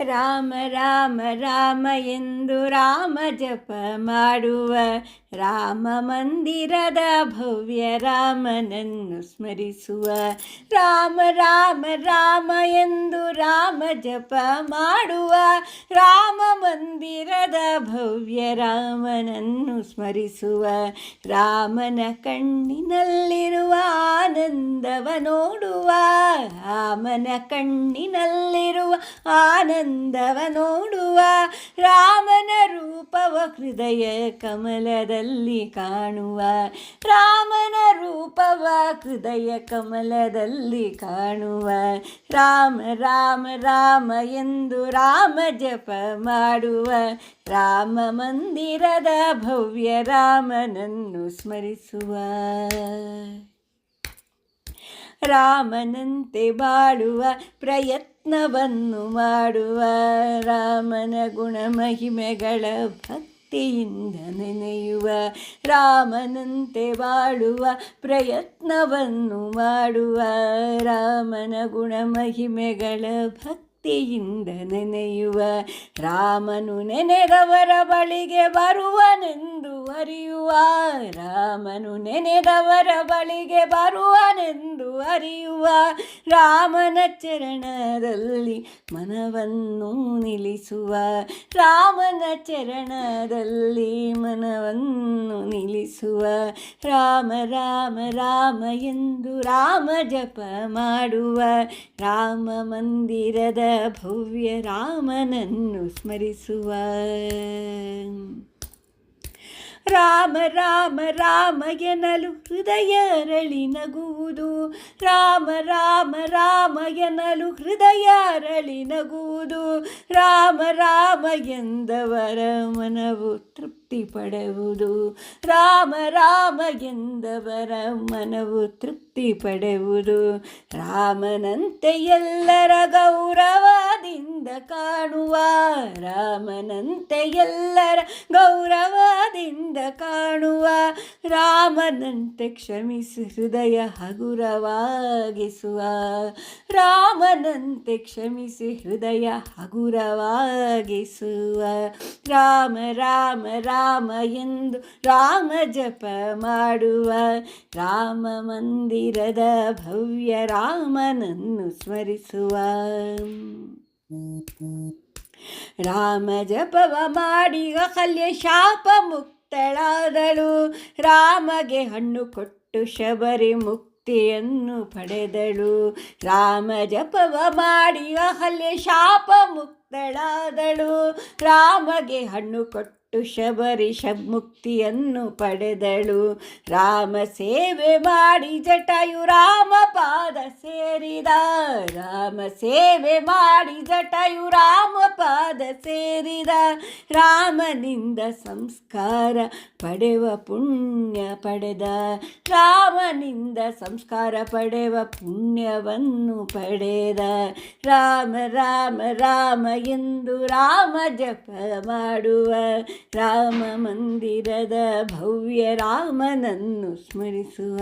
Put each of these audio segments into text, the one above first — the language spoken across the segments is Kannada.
ರಾಮ ರಾಮ ರಾಮ ಎಂದು ರಾಮ ಜಪ ಮಾಡುವ ರಾಮ ಮಂದಿರದ ಭವ್ಯ ರಾಮನನ್ನು ಸ್ಮರಿಸುವ ರಾಮ ರಾಮ ರಾಮ ಎಂದು ರಾಮ ಜಪ ಮಾಡುವ ರಾಮ ಮಂದಿರದ ಭವ್ಯ ರಾಮನನ್ನು ಸ್ಮರಿಸುವ ರಾಮನ ಕಣ್ಣಿನಲ್ಲಿರುವ ಆನಂದವ ನೋಡುವ ರಾಮನ ಕಣ್ಣಿನಲ್ಲಿರುವ ಆನಂದವ ನೋಡುವ ರಾಮನ ರೂಪವ ಹೃದಯ ಕಮಲದಲ್ಲಿ ಕಾಣುವ. ರಾಮನ ರೂಪವ ಹೃದಯ ಕಮಲದಲ್ಲಿ ಕಾಣುವ. ರಾಮ ರಾಮ ರಾಮ ಎಂದು ರಾಮ ಜಪ ಮಾಡುವ. ರಾಮ ಮಂದಿರದ ಭವ್ಯ ರಾಮನನ್ನು ಸ್ಮರಿಸುವ. ರಾಮನಂತೆ ಬಾಳುವ ಪ್ರಯತ್ನವನ್ನು ಮಾಡುವ ರಾಮನ ಗುಣ ಮಹಿಮೆಗಳ ಭಕ್ತಿಯಿಂದ ನೆನೆಯುವ ರಾಮನಂತೆ ಬಾಳುವ ಪ್ರಯತ್ನವನ್ನು ಮಾಡುವ ರಾಮನ ಗುಣ ಮಹಿಮೆಗಳ ಭಕ್ತಿಯಿಂದ ನೆನೆಯುವ ರಾಮನು ನೆನೆದವರ ಬಳಿಗೆ ಬರುವನೆಂದು ಅರಿಯುವ ರಾಮನು ನೆನೆದವರ ಬಳಿಗೆ ಬರುವನೆಂದು ಅರಿಯುವ ರಾಮನ ಚರಣದಲ್ಲಿ ಮನವನ್ನು ನಿಲ್ಲಿಸುವ ರಾಮನ ಚರಣದಲ್ಲಿ ಮನವನ್ನು ನಿಲ್ಲಿಸುವ. ರಾಮ ರಾಮ ರಾಮ ಎಂದು ರಾಮ ಜಪ ಮಾಡುವ. ರಾಮ ಮಂದಿರದ ಭವ್ಯ ರಾಮನನ್ನು ಸ್ಮರಿಸುವ. ರಾಮ ರಾಮ ರಾಮ ಎನಲು ಹೃದಯ ಅರಳಿ ನಗುವುದು. ರಾಮ ರಾಮ ರಾಮ ಎನಲು ಹೃದಯ ಅರಳಿ ನಗುವುದು. ರಾಮ ರಾಮ ಎಂದವರ ಮನವು ತೃಪ್ತಿ ಪಡೆಯುವುದು ರಾಮ ರಾಮ ಎಂದವರ ಮನವು ತೃಪ್ತಿ ಪಡೆಯುವುದು ರಾಮನಂತೆ ಎಲ್ಲರ ಗೌರವದಿಂದ ಕಾಣುವ ರಾಮನಂತೆ ಎಲ್ಲರ ಗೌರವದಿಂದ ಕಾಣುವ ರಾಮನಂತೆ ಕ್ಷಮಿಸಿ ಹೃದಯ ಹಗುರವಾಗಿಸುವ, ರಾಮನಂತೆ ಕ್ಷಮಿಸಿ ಹೃದಯ ಹಗುರವಾಗಿಸುವ. ರಾಮ ರಾಮ ರಾಮ ಎಂದು ರಾಮ ಜಪ ಮಾಡುವ, ರಾಮ ಮಂದಿರದ ಭವ್ಯ ರಾಮನನ್ನು ಸ್ಮರಿಸುವ. ರಾಮ ಜಪವ ಮಾಡಿ ಅಹಲ್ಯ ಶಾಪ ಮುಕ್ತಳಾದಳು. ರಾಮಗೆ ಹಣ್ಣು ಕೊಟ್ಟು ಶಬರಿ ಮುಕ್ತಿಯನ್ನು ಪಡೆದಳು. ರಾಮ ಜಪವ ಮಾಡಿ ಅಹಲ್ಯ ಶಾಪ ಮುಕ್ತಳಾದಳು. ರಾಮಗೆ ಹಣ್ಣು ಕೊಟ್ಟು ಶಬರಿ ಶಬ್ಮುಕ್ತಿಯನ್ನು ಪಡೆದಳು. ರಾಮ ಸೇವೆ ಮಾಡಿ ಜಟಾಯು ರಾಮ ಪಾದ ಸೇರಿದ. ರಾಮ ಸೇವೆ ಮಾಡಿ ಜಟಾಯು ರಾಮ ಪಾದ ಸೇರಿದ. ರಾಮನಿಂದ ಸಂಸ್ಕಾರ ಪಡೆವ ಪುಣ್ಯ ಪಡೆದ. ರಾಮನಿಂದ ಸಂಸ್ಕಾರ ಪಡೆವ ಪುಣ್ಯವನ್ನು ಪಡೆದ. ರಾಮ ರಾಮ ರಾಮ ಎಂದು ರಾಮ ಜಪ ಮಾಡುವ. ರಾಮ ಮಂದಿರದ ಭವ್ಯ ರಾಮನನ್ನು ಸ್ಮರಿಸುವ.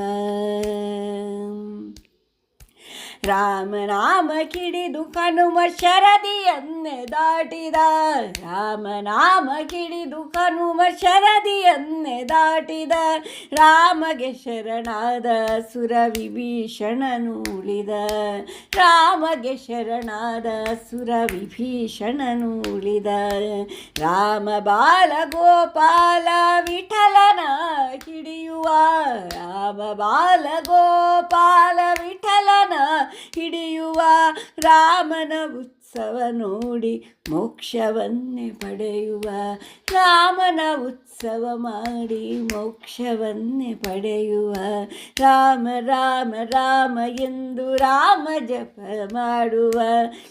ರಾಮನಾಮ ಕಿಡಿದು ಕನುಮ ಶರದಿಯನ್ನೇ ದಾಟಿದ. ರಾಮನಾಮ ಕಿಡಿದು ಕನುಮ ಶರದಿಯನ್ನೇ ದಾಟಿದ. ರಾಮಗೆ ಶರಣಾದ ಸುರ ವಿಭೀಷಣನು ಉಳಿದ ರಾಮಗೆ ಶರಣಾದ ಸುರ ವಿಭೀಷಣನು ಉಳಿದ ರಾಮ ಬಾಲ ಗೋಪಾಲ ವಿಠಲನ ಕಿಡಿಯುವ. ರಾಮ ಬಾಲ ಗೋಪಾಲ ವಿಠಲನ ಹಿಡಿಯುವ ರಾಮನ ಉತ್ಸವ ನೋಡಿ ಮೋಕ್ಷವನ್ನೇ ಪಡೆಯುವ, ರಾಮನ ಉತ್ಸವ ಮಾಡಿ ಮೋಕ್ಷವನ್ನೇ ಪಡೆಯುವ. ರಾಮ ರಾಮ ರಾಮ ಎಂದು ರಾಮ ಜಪ ಮಾಡುವ.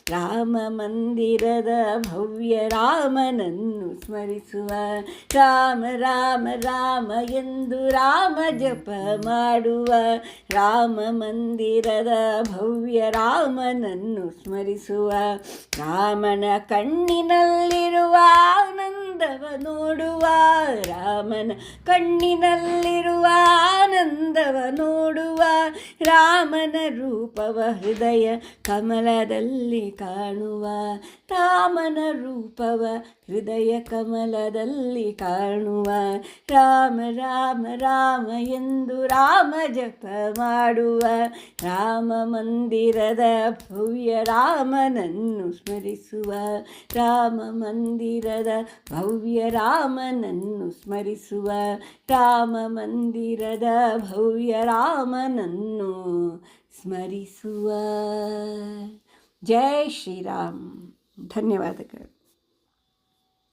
ರಾಮ ಮಂದಿರದ ಭವ್ಯ ರಾಮನನ್ನು ಸ್ಮರಿಸುವ. ರಾಮ ರಾಮ ರಾಮ ಎಂದು ರಾಮ ಜಪ ಮಾಡುವ. ರಾಮ ಮಂದಿರದ ಭವ್ಯ ರಾಮನನ್ನು ಸ್ಮರಿಸುವ. ರಾಮನ ಕಣ್ಣಿನಲ್ಲಿರುವ ಆನಂದ ಆನಂದವ ನೋಡುವ, ರಾಮನ ಕಣ್ಣಿನಲ್ಲಿರುವ ಆನಂದವ ನೋಡುವ, ರಾಮನ ರೂಪವ ಹೃದಯ ಕಮಲದಲ್ಲಿ ಕಾಣುವ, ರಾಮನ ರೂಪವ ಹೃದಯ ಕಮಲದಲ್ಲಿ ಕಾಣುವ, ರಾಮ ರಾಮ ರಾಮ ಎಂದು ರಾಮ ಜಪ ಮಾಡುವ, ರಾಮ ಮಂದಿರದ ಭವ್ಯ ರಾಮನನ್ನು ಸ್ಮರಿಸುವ, ರಾಮ ಮಂದಿರದ ಭವ್ಯ ರಾಮನನ್ನು ಸ್ಮರಿಸುವ ರಾಮ ಮಂದಿರದ ಭವ್ಯ ರಾಮನನ್ನು ಸ್ಮರಿಸುವ. ಜೈ ಶ್ರೀರಾಮ್. ಧನ್ಯವಾದಗಳು.